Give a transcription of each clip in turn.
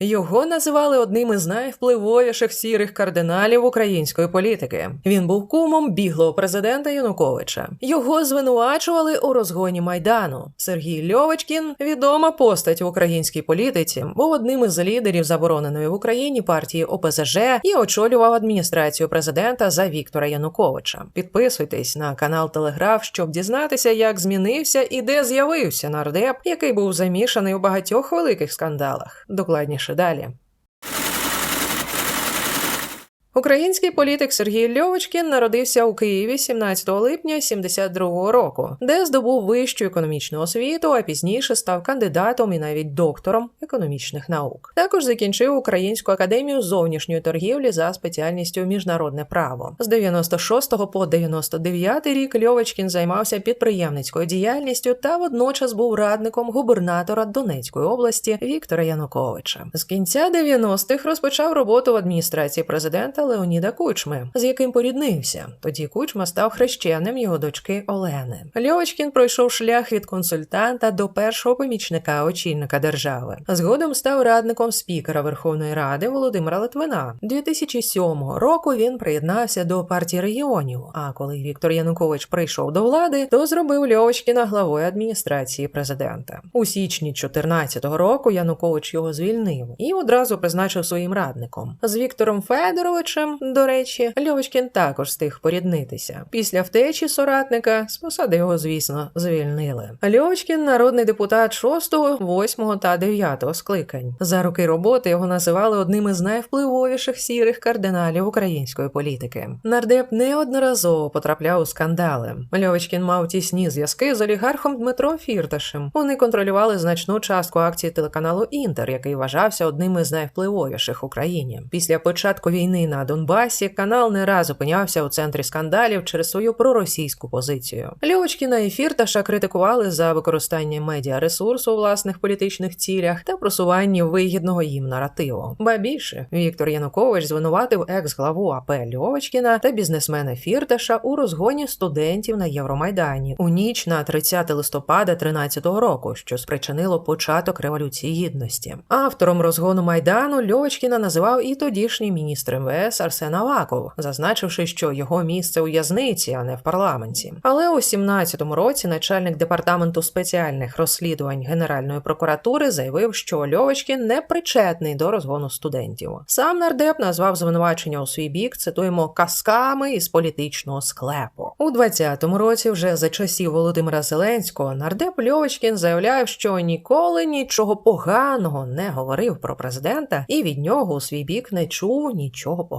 Його називали одним із найвпливовіших сірих кардиналів української політики. Він був кумом біглого президента Януковича. Його звинувачували у розгоні майдану. Сергій Льовочкін, відома постать в українській політиці, був одним із лідерів забороненої в Україні партії ОПЗЖ і очолював адміністрацію президента за Віктора Януковича. Підписуйтесь на канал Телеграф, щоб дізнатися, як змінився і де з'явився нардеп, який був замішаний у багатьох великих скандалах. Докладніше далі. Український політик Сергій Льовочкін народився у Києві 17 липня 72 року, де здобув вищу економічну освіту, а пізніше став кандидатом і навіть доктором економічних наук. Також закінчив Українську академію зовнішньої торгівлі за спеціальністю міжнародне право. З 96 по 99 рік Льовочкін займався підприємницькою діяльністю та водночас був радником губернатора Донецької області Віктора Януковича. З кінця 90-х розпочав роботу в адміністрації президента Леоніда Кучми, з яким поріднився. Тоді Кучма став хрещеним його дочки Олени. Льовочкін пройшов шлях від консультанта до першого помічника очільника держави. Згодом став радником спікера Верховної Ради Володимира Литвина. 2007 року він приєднався до партії регіонів. А коли Віктор Янукович прийшов до влади, то зробив Льовочкіна главою адміністрації президента. У січні 2014 року Янукович його звільнив і одразу призначив своїм радником. З Віктором Федоровичем, до речі, Льовочкін також встиг поріднитися. Після втечі соратника з посади його, звісно, звільнили. Льовочкін народний депутат 6, 8 та 9 скликань. За роки роботи його називали одним із найвпливовіших сірих кардиналів української політики. Нардеп неодноразово потрапляв у скандали. Льовочкін мав тісні зв'язки з олігархом Дмитро Фірташем. Вони контролювали значну частку акцій телеканалу Інтер, який вважався одним із найвпливовіших в Україні. Після початку війни на Донбасі канал не раз опинявся у центрі скандалів через свою проросійську позицію. Льовочкіна і Фірташа критикували за використання медіаресурсу у власних політичних цілях та просуванні вигідного їм наративу. Ба більше Віктор Янукович звинуватив екс-главу АП Льовочкіна та бізнесмена Фірташа у розгоні студентів на Євромайдані у ніч на 30 листопада 13 року, що спричинило початок революції гідності. Автором розгону майдану Льовочкіна називав і тодішній міністр МВС Арсен Аваков, зазначивши, що його місце у в'язниці, а не в парламенті. Але у 17-му році начальник департаменту спеціальних розслідувань Генеральної прокуратури заявив, що Льовочкін не причетний до розгону студентів. Сам нардеп назвав звинувачення у свій бік, цитуємо, казками із політичного склепу. У 20-му році, вже за часів Володимира Зеленського, нардеп Льовочкін заявляв, що ніколи нічого поганого не говорив про президента і від нього у свій бік не чув нічого поганого.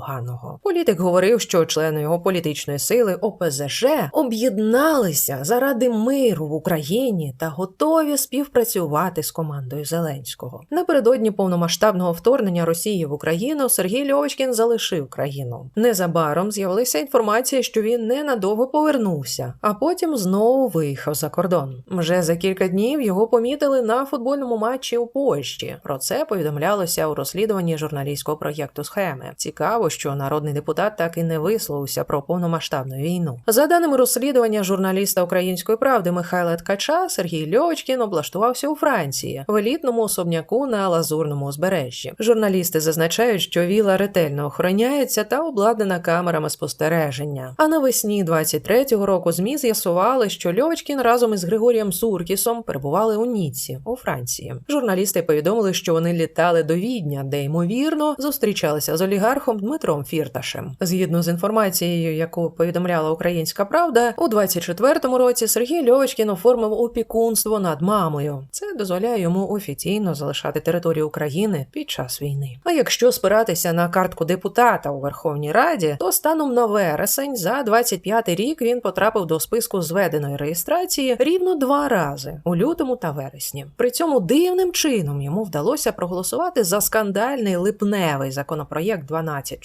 Політик говорив, що члени його політичної сили ОПЗЖ об'єдналися заради миру в Україні та готові співпрацювати з командою Зеленського. Напередодні повномасштабного вторгнення Росії в Україну Сергій Льовочкін залишив країну. Незабаром з'явилася інформація, що він ненадовго повернувся, а потім знову виїхав за кордон. Вже за кілька днів його помітили на футбольному матчі у Польщі. Про це повідомлялося у розслідуванні журналістського проєкту схеми. Цікаво, що народний депутат так і не висловився про повномасштабну війну. За даними розслідування журналіста Української правди Михайла Ткача, Сергій Льовочкін облаштувався у Франції в елітному особняку на Лазурному узбережжі. Журналісти зазначають, що віла ретельно охороняється та обладнана камерами спостереження. А навесні 23-го року змі з'ясували, що Льовочкін разом із Григорієм Суркісом перебували у Ніці у Франції. Журналісти повідомили, що вони літали до Відня, де ймовірно зустрічалися з олігархом Дмитром Фірташем. Згідно з інформацією, яку повідомляла Українська Правда, у 24-му році Сергій Льовочкін оформив опікунство над мамою. Це дозволяє йому офіційно залишати територію України під час війни. А якщо спиратися на картку депутата у Верховній Раді, то станом на вересень за 25-й рік він потрапив до списку зведеної реєстрації рівно два рази у лютому та вересні. При цьому дивним чином йому вдалося проголосувати за скандальний липневий законопроєкт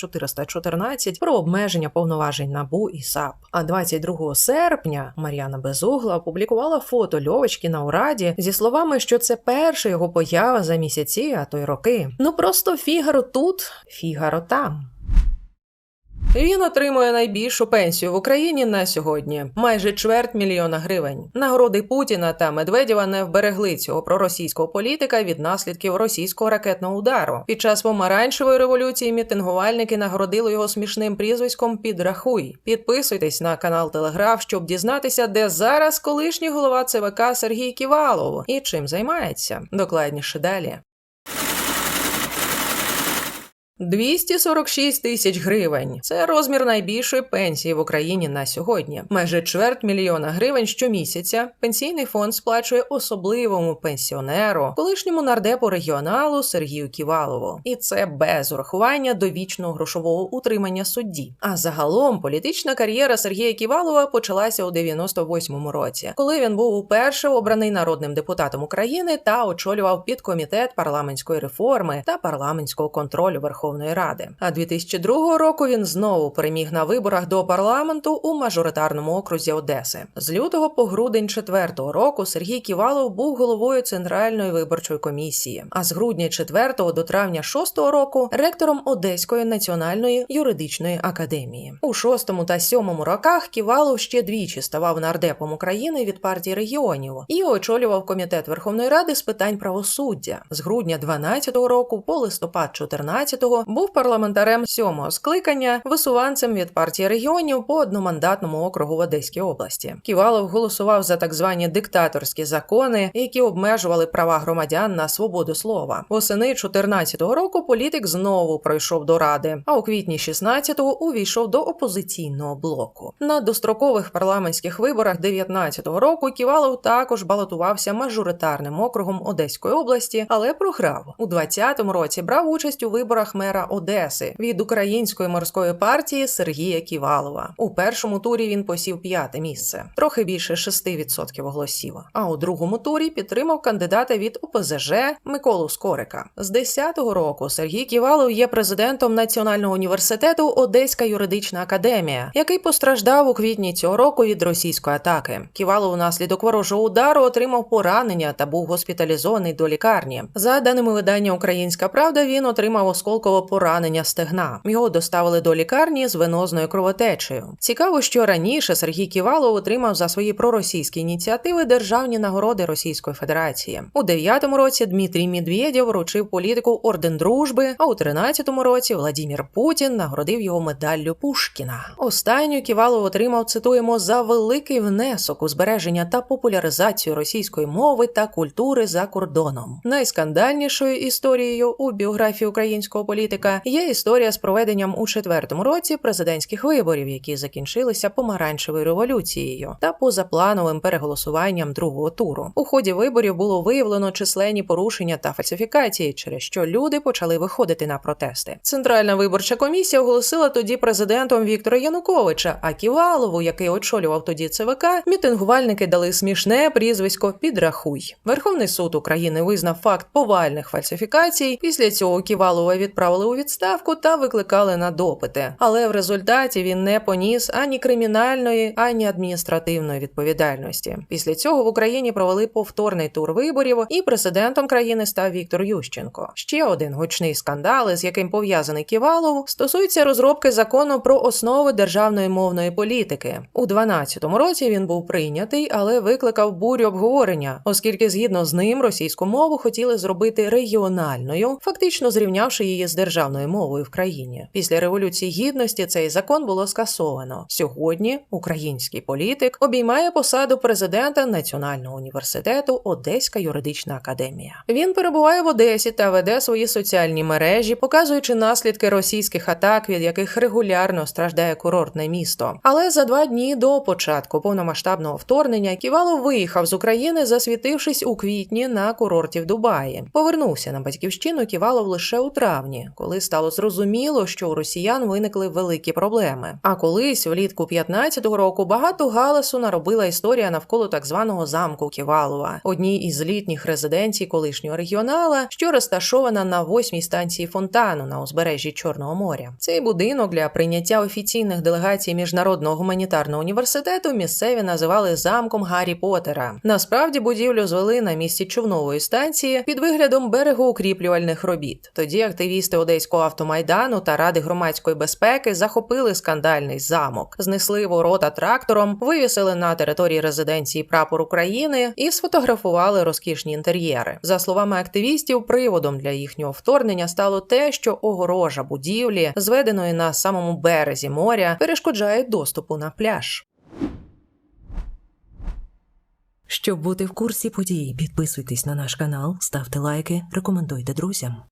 12414 про обмеження повноважень НАБУ і САП. А 22 серпня Мар'яна Безугла опублікувала фото льовочки на ураді зі словами, що це перша його поява за місяці, а то й роки. Ну просто фігаро тут, фігаро там. Він отримує найбільшу пенсію в Україні на сьогодні майже чверть мільйона гривень. Нагороди Путіна та Медведєва не вберегли цього проросійського політика від наслідків російського ракетного удару. Під час помаранчевої революції мітингувальники нагородили його смішним прізвиськом Підрахуй. Підписуйтесь на канал Телеграф, щоб дізнатися, де зараз колишній голова ЦВК Сергій Ківалов і чим займається. Докладніше далі. 246 тисяч гривень. Це розмір найбільшої пенсії в Україні на сьогодні. Майже чверть мільйона гривень щомісяця. Пенсійний фонд сплачує особливому пенсіонеру, колишньому нардепу регіоналу Сергію Ківалову. І це без урахування довічного грошового утримання судді. А загалом політична кар'єра Сергія Ківалова почалася у 98-му році, коли він був уперше обраний народним депутатом України та очолював підкомітет парламентської реформи та парламентського контролю Верховної. Верховної Ради. А 2002 року він знову переміг на виборах до парламенту у мажоритарному окрузі Одеси. З лютого по грудень четвертого року Сергій Ківалов був головою центральної виборчої комісії. А з грудня 4 до травня 6 року ректором Одеської національної юридичної академії. У шостому та сьомому роках Ківалов ще двічі ставав нардепом України від партії регіонів і очолював комітет Верховної Ради з питань правосуддя з грудня 12 року по листопад 14 був парламентарем сьомого скликання, висуванцем від партії регіонів по одномандатному округу в Одеській області. Ківалов голосував за так звані диктаторські закони, які обмежували права громадян на свободу слова. Восени 2014 року політик знову пройшов до ради, а у квітні 16-го увійшов до опозиційного блоку. На дострокових парламентських виборах 19-го року Ківалов також балотувався мажоритарним округом Одеської області, але програв у 20-му році. Брав участь у виборах мера Одеси від української морської партії Сергія Ківалова. У першому турі він посів п'яте місце, трохи більше 6% голосів. А у другому турі підтримав кандидата від ОПЗЖ Миколу Скорика. З 10-го року Сергій Ківалов є президентом Національного університету Одеська юридична академія, який постраждав у квітні цього року від російської атаки. Ківалов внаслідок ворожого удару отримав поранення та був госпіталізований до лікарні. За даними видання Українська Правда, він отримав осколково поранення стегна. Його доставили до лікарні з венозною кровотечею. Цікаво, що раніше Сергій Ківалов отримав за свої проросійські ініціативи державні нагороди Російської Федерації. У дев'ятому році Дмитрій Медведєв вручив політику орден дружби. А у тринадцятому році Владімір Путін нагородив його медаллю Пушкіна. Останню Ківалов отримав цитуємо за великий внесок у збереження та популяризацію російської мови та культури за кордоном. Найскандальнішою історією у біографії українського політика політика є історія з проведенням у четвертому році президентських виборів, які закінчилися помаранчевою революцією та позаплановим переголосуванням другого туру. У ході виборів було виявлено численні порушення та фальсифікації, через що люди почали виходити на протести. Центральна виборча комісія оголосила тоді президентом Віктора Януковича, а Ківалову, який очолював тоді ЦВК, мітингувальники дали смішне прізвисько Підрахуй. Верховний суд України визнав факт повальних фальсифікацій. Після цього Ківалова відправили у відставку та викликали на допити. Але в результаті він не поніс ані кримінальної, ані адміністративної відповідальності. Після цього в Україні провели повторний тур виборів, і президентом країни став Віктор Ющенко. Ще один гучний скандал, з яким пов'язаний Ківалов, стосується розробки закону про основи державної мовної політики. У 2012 році він був прийнятий, але викликав бурю обговорення, оскільки згідно з ним російську мову хотіли зробити регіональною, фактично зрівнявши її з державною мовою в країні. Після революції гідності цей закон було скасовано. Сьогодні український політик обіймає посаду президента Національного університету Одеська юридична академія. Він перебуває в Одесі та веде свої соціальні мережі, показуючи наслідки російських атак, від яких регулярно страждає курортне місто. Але за два дні до початку повномасштабного вторгнення Ківалов виїхав з України, засвітившись у квітні на курорті в Дубаї. Повернувся на батьківщину Ківалов лише у травні, коли стало зрозуміло, що у росіян виникли великі проблеми. А колись, влітку 15-го року, багато галасу наробила історія навколо так званого замку Ківалова, одній із літніх резиденцій колишнього регіонала, що розташована на восьмій станції фонтану на узбережжі Чорного моря. Цей будинок для прийняття офіційних делегацій міжнародного гуманітарного університету місцеві називали замком Гаррі Поттера. Насправді будівлю звели на місці човнової станції під виглядом берегоукріплювальних робіт. Тоді активісти одеського автомайдану та ради громадської безпеки захопили скандальний замок, знесли ворота трактором, вивісили на території резиденції прапор України і сфотографували розкішні інтер'єри. За словами активістів, приводом для їхнього вторгнення стало те, що огорожа будівлі, зведеної на самому березі моря, перешкоджає доступу на пляж. Щоб бути в курсі подій, підписуйтесь на наш канал, ставте лайки, рекомендуйте друзям.